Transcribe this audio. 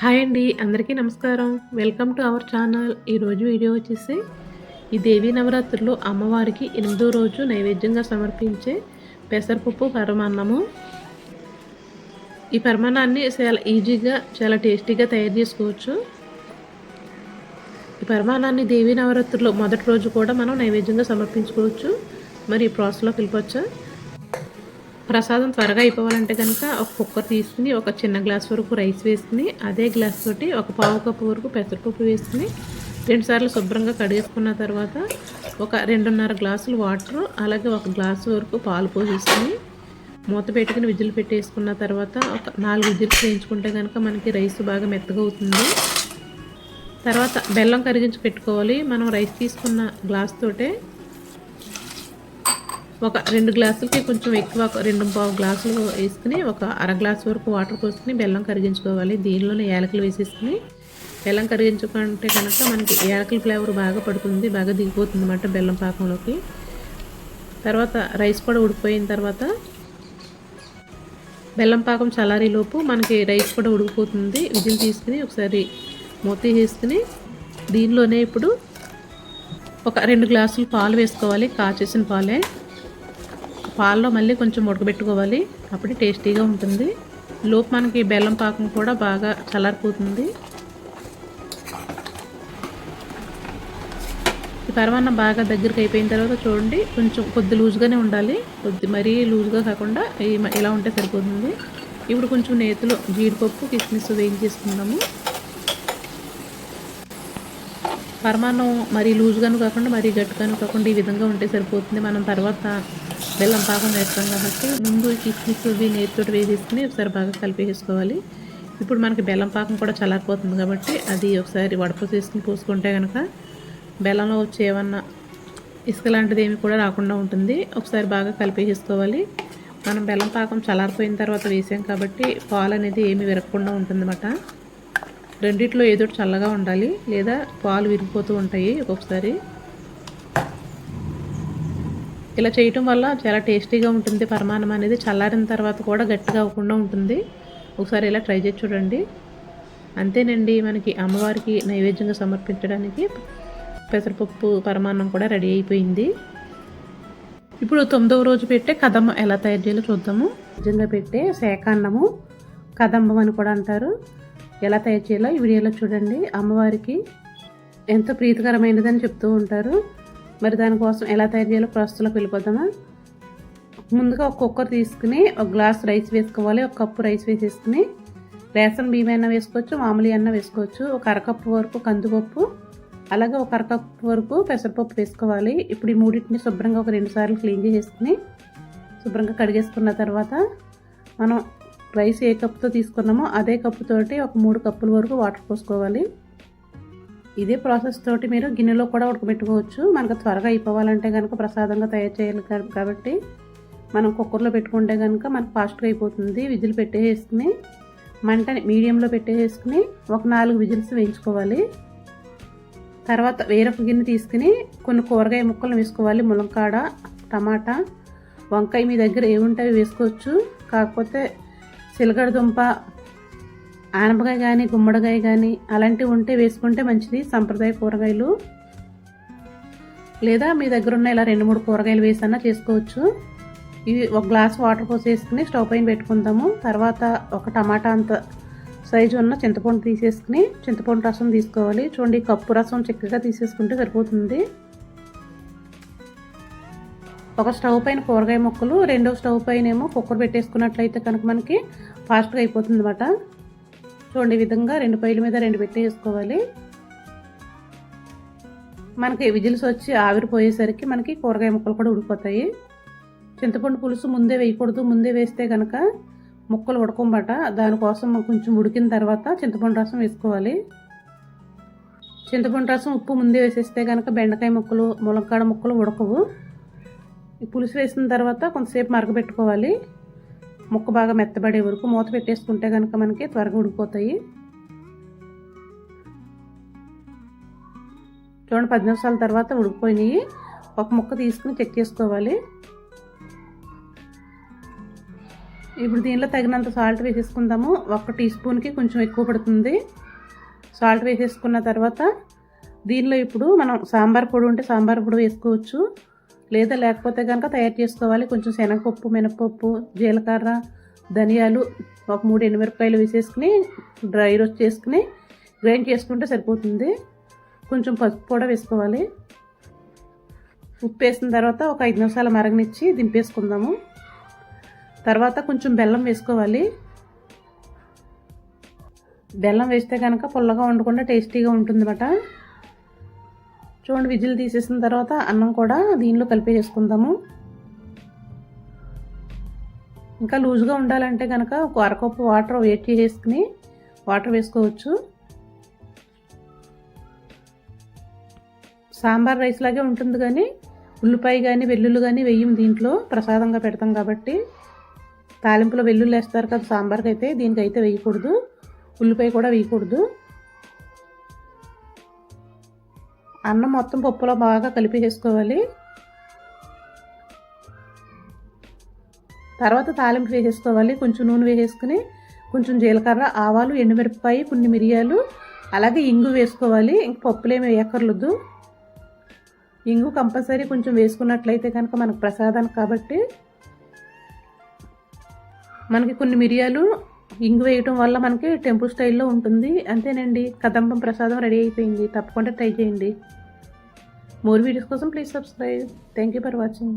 Hi అండి అందరికీ నమస్కారం. Welcome to our channel. ఈరోజు వీడియో వచ్చేసి ఈ దేవీ నవరాత్రులు అమ్మవారికి ఎనిమిదో రోజు నైవేద్యంగా సమర్పించే పెసరపప్పు పరమాన్నము. ఈ పరమాన్నాన్ని చాలా ఈజీగా చాలా టేస్టీగా తయారు చేసుకోవచ్చు. ఈ పరమాన్నాన్ని దేవీ నవరాత్రులు మొదటి రోజు కూడా మనం నైవేద్యంగా సమర్పించుకోవచ్చు. మరి ఈ ప్రాసెస్లోకి వెళ్ళిపోవచ్చు? ప్రసాదం త్వరగా అయిపోవాలంటే కనుక ఒక కుక్కర్ తీసుకుని ఒక చిన్న గ్లాస్ వరకు రైస్ వేసుకుని అదే గ్లాస్ తోటి ఒక పావు కప్పు వరకు పెసరపప్పు వేసుకుని రెండుసార్లు శుభ్రంగా కడిగేసుకున్న తర్వాత ఒక రెండున్నర గ్లాసులు వాటర్ అలాగే ఒక గ్లాసు వరకు పాలు పోసేసుకుని మూత పెట్టుకుని విజిల్ పెట్టేసుకున్న తర్వాత ఒక నాలుగు విజిల్స్ వేయించుకుంటే కనుక మనకి రైస్ బాగా మెత్తగా అవుతుంది. తర్వాత బెల్లం కరిగించి పెట్టుకోవాలి. మనం రైస్ తీసుకున్న గ్లాస్ తోటే ఒక రెండు గ్లాసులకి కొంచెం ఎక్కువ రెండు పావు గ్లాసులు వేసుకుని ఒక అర గ్లాస్ వరకు వాటర్ పోసుకుని బెల్లం కరిగించుకోవాలి. దీనిలోనే యాలకులు వేసేసుకుని బెల్లం కరిగించుకుంటే కనుక మనకి యాలకుల ఫ్లేవర్ బాగా పడుతుంది బాగా దిగిపోతుంది అన్నమాట బెల్లం పాకంలోకి. తర్వాత రైస్ కూడా ఉడికిపోయిన తర్వాత బెల్లం పాకం చల్లారేలోపు మనకి రైస్ కూడా ఉడికిపోతుంది. విజిల్ తీసుకుని ఒకసారి మూత వేసుకుని దీనిలోనే ఇప్పుడు ఒక రెండు గ్లాసులు పాలు వేసుకోవాలి. కాచేసిన పాలే. పాల్లో మళ్ళీ కొంచెం ఉడకబెట్టుకోవాలి. అప్పుడు టేస్టీగా ఉంటుంది. లోపు మనకి బెల్లం పాకం కూడా బాగా చల్లారిపోతుంది. ఈ పరమాన్నం బాగా దగ్గరికి అయిపోయిన తర్వాత చూడండి కొంచెం కొద్ది లూజ్గానే ఉండాలి. కొద్ది మరీ లూజ్గా కాకుండా ఇలా ఉంటే సరిపోతుంది. ఇప్పుడు కొంచెం నేతిలో జీడిపప్పు కిస్మిస్ వేయించేసుకుందాము. పరమాన్నం మరీ లూజ్గాను కాకుండా మరీ గట్టిగాను కాకుండా ఈ విధంగా ఉంటే సరిపోతుంది. మనం తర్వాత బెల్లం పాకం వేస్తాం కాబట్టి ముందు కిస్మిస్ ఇవి నేతితో వేసేసుకుని ఒకసారి బాగా కలిపేసుకోవాలి. ఇప్పుడు మనకి బెల్లం పాకం కూడా చల్లారిపోతుంది కాబట్టి అది ఒకసారి వడప తీసుకుని పోసుకుంటే కనుక బెల్లంలో వచ్చి ఏమన్నా ఇసుక లాంటిది ఏమి కూడా రాకుండా ఉంటుంది. ఒకసారి బాగా కలిపేసుకోవాలి. మనం బెల్లం పాకం చల్లారిపోయిన తర్వాత వేసాం కాబట్టి పాలు అనేది ఏమి విరగకుండా ఉంటుందన్నమాట. రెండిట్లో ఏదో చల్లగా ఉండాలి. లేదా పాలు విరిగిపోతూ ఉంటాయి ఒక్కొక్కసారి. ఇలా చేయటం వల్ల చాలా టేస్టీగా ఉంటుంది. పరమాన్నం అనేది చల్లారిన తర్వాత కూడా గట్టిగా అవ్వకుండా ఉంటుంది. ఒకసారి ఇలా ట్రై చేసి చూడండి. అంతేనండి మనకి అమ్మవారికి నైవేద్యంగా సమర్పించడానికి పెసరపప్పు పరమాన్నం కూడా రెడీ అయిపోయింది. ఇప్పుడు తొమ్మిదవ రోజు పెట్టే కదమ్మ ఎలా తయారు చేయాలో చూద్దాము. నిజంగా పెట్టే శాఖాన్నము కదంబం అని కూడా అంటారు. ఎలా తయారు చేయాలో ఈ వీడియోలో చూడండి. అమ్మవారికి ఎంతో ప్రీతికరమైనదని చెప్తూ ఉంటారు. మరి దానికోసం ఎలా తయారు చేయాలో ప్రాసెస్లోకి వెళ్ళిపోతామా ముందుగా ఒక కుక్కర్ తీసుకుని ఒక గ్లాస్ రైస్ వేసుకోవాలి. ఒక కప్పు రైస్ వేసేసుకుని రేషన్ బియ్యం అయినా వేసుకోవచ్చు మామూలు అన్న వేసుకోవచ్చు. ఒక అరకప్పు వరకు కందిపప్పు అలాగే ఒక అరకప్పు వరకు పెసరపప్పు వేసుకోవాలి. ఇప్పుడు ఈ మూడింటిని శుభ్రంగా ఒక రెండు సార్లు క్లీన్ చేసేసుకుని శుభ్రంగా కడిగేసుకున్న తర్వాత మనం రైస్ ఏ కప్పుతో తీసుకున్నామో అదే కప్పుతోటి ఒక మూడు కప్పుల వరకు వాటర్ పోసుకోవాలి. ఇదే ప్రాసెస్ తోటి మీరు గిన్నెలో కూడా ఉడకబెట్టుకోవచ్చు. మనకు త్వరగా అయిపోవాలంటే కనుక ప్రసాదంగా తయారు చేయాలి కాబట్టి మనం కుక్కర్లో పెట్టుకుంటే కనుక మనకు ఫాస్ట్గా అయిపోతుంది. విజిల్ పెట్టేసుకుని మంటని మీడియంలో పెట్టేసుకుని ఒక నాలుగు విజిల్స్ వేయించుకోవాలి. తర్వాత వేరొక గిన్నె తీసుకుని కొన్ని కూరగాయ ముక్కలు వేసుకోవాలి. ములంకాడ టమాటా వంకాయ మీ దగ్గర ఏముంటే వేసుకోవచ్చు. కాకపోతే సిలగడ దుంప ఆనపకాయ కానీ గుమ్మడికాయ కానీ అలాంటివి ఉంటే వేసుకుంటే మంచిది. సంప్రదాయ కూరగాయలు. లేదా మీ దగ్గర ఉన్న ఇలా రెండు మూడు కూరగాయలు వేసన్నా చేసుకోవచ్చు. ఇవి ఒక గ్లాస్ వాటర్ పోసేసుకుని స్టవ్ పైన పెట్టుకుందాము. తర్వాత ఒక టమాటా అంత సైజు ఉన్న చింతపండు తీసేసుకుని చింతపండు రసం తీసుకోవాలి. చూడండి కప్పు రసం చక్కగా తీసేసుకుంటే సరిపోతుంది. ఒక స్టవ్ పైన కూరగాయ ముక్కలు రెండో స్టవ్ పైన ఏమో కుక్కర్ పెట్టేసుకున్నట్లయితే కనుక మనకి ఫాస్ట్గా అయిపోతుంది అనమాట చూడండి ఈ విధంగా రెండు పైల మీద రెండు పెట్టేసుకోవాలి. మనకి విజిల్స్ వచ్చి ఆవిరిపోయేసరికి మనకి కూరగాయ ముక్కలు కూడా ఉడిపోతాయి చింతపండు పులుసు ముందే వేయకూడదు ముందే వేస్తే కనుక ముక్కలు ఉడకంబట దానికోసం కొంచెం ఉడికిన తర్వాత చింతపండు రసం వేసుకోవాలి. చింతపండు రసం ఉప్పు ముందే వేసేస్తే కనుక బెండకాయ ముక్కలు ములక్కాడ ముక్కలు ఉడకవు. పులుసు వేసిన తర్వాత కొంతసేపు మరగబెట్టుకోవాలి. ముక్క బాగా మెత్తబడే వరకు మూత పెట్టేసుకుంటే కనుక మనకి త్వరగా ఉడికిపోతాయి. చూడండి పది నిమిషాల తర్వాత ఉడికిపోయినాయి. ఒక ముక్క తీసుకుని చెక్ చేసుకోవాలి. ఇప్పుడు దీనిలో తగినంత సాల్ట్ వేసేసుకుందాము. ఒక టీ స్పూన్కి కొంచెం ఎక్కువ పడుతుంది. సాల్ట్ వేసేసుకున్న తర్వాత దీనిలో ఇప్పుడు మనం సాంబార్ పొడి ఉంటే సాంబార్ పొడి వేసుకోవచ్చు. లేదా లేకపోతే కనుక తయారు చేసుకోవాలి. కొంచెం శనగపప్పు మినపప్పు జీలకర్ర ధనియాలు ఒక మూడు ఎండుమిరపకాయలు వేసేసుకుని డ్రై రోస్ట్ చేసుకుని గ్రైండ్ చేసుకుంటే సరిపోతుంది. కొంచెం పసుపు కూడా వేసుకోవాలి. ఉప్పు వేసిన తర్వాత ఒక ఐదు నిమిషాలు మరగనిచ్చి దింపేసుకుందాము. తర్వాత కొంచెం బెల్లం వేసుకోవాలి. బెల్లం వేస్తే కనుక పుల్లగా ఉండకుండా టేస్టీగా ఉంటుందన్నమాట. చూడండి విజిల్ తీసేసిన తర్వాత అన్నం కూడా దీనిలో కలిపేసుకుందాము ఇంకా లూజ్గా ఉండాలంటే కనుక ఒక అరకప్పు వాటర్ వేట్ చేసేసుకుని వాటర్ వేసుకోవచ్చు. సాంబార్ రైస్ లాగే ఉంటుంది కానీ ఉల్లిపాయ కానీ వెల్లుల్లి కానీ వెయ్యం దీంట్లో ప్రసాదంగా పెడతాం కాబట్టి. తాలింపులో వెల్లుల్లి వేస్తారు కదా సాంబార్కి అయితే దీనికైతే వేయకూడదు. ఉల్లిపాయ కూడా వేయకూడదు. అన్నం మొత్తం పప్పులో బాగా కలిపేసుకోవాలి తర్వాత తాలింపు వేసేసుకోవాలి. కొంచెం నూనె వేసేసుకుని కొంచెం జీలకర్ర ఆవాలు ఎండుమిరపకాయ కొన్ని మిరియాలు అలాగే ఇంగు వేసుకోవాలి. ఇంక పప్పులేమి వేయక్కర్లేదు. ఇంగు కంపల్సరీ కొంచెం వేసుకున్నట్లయితే కనుక మనకు ప్రసాదానికి కాబట్టి మనకి కొన్ని మిరియాలు ఇంగు వేయటం వల్ల మనకి టెంపుల్ స్టైల్లో ఉంటుంది. అంతేనండి. కదంబం ప్రసాదం రెడీ అయిపోయింది. తప్పకుండా ట్రై చేయండి. మోర్ వీడియోస్ కోసం please subscribe thank you for watching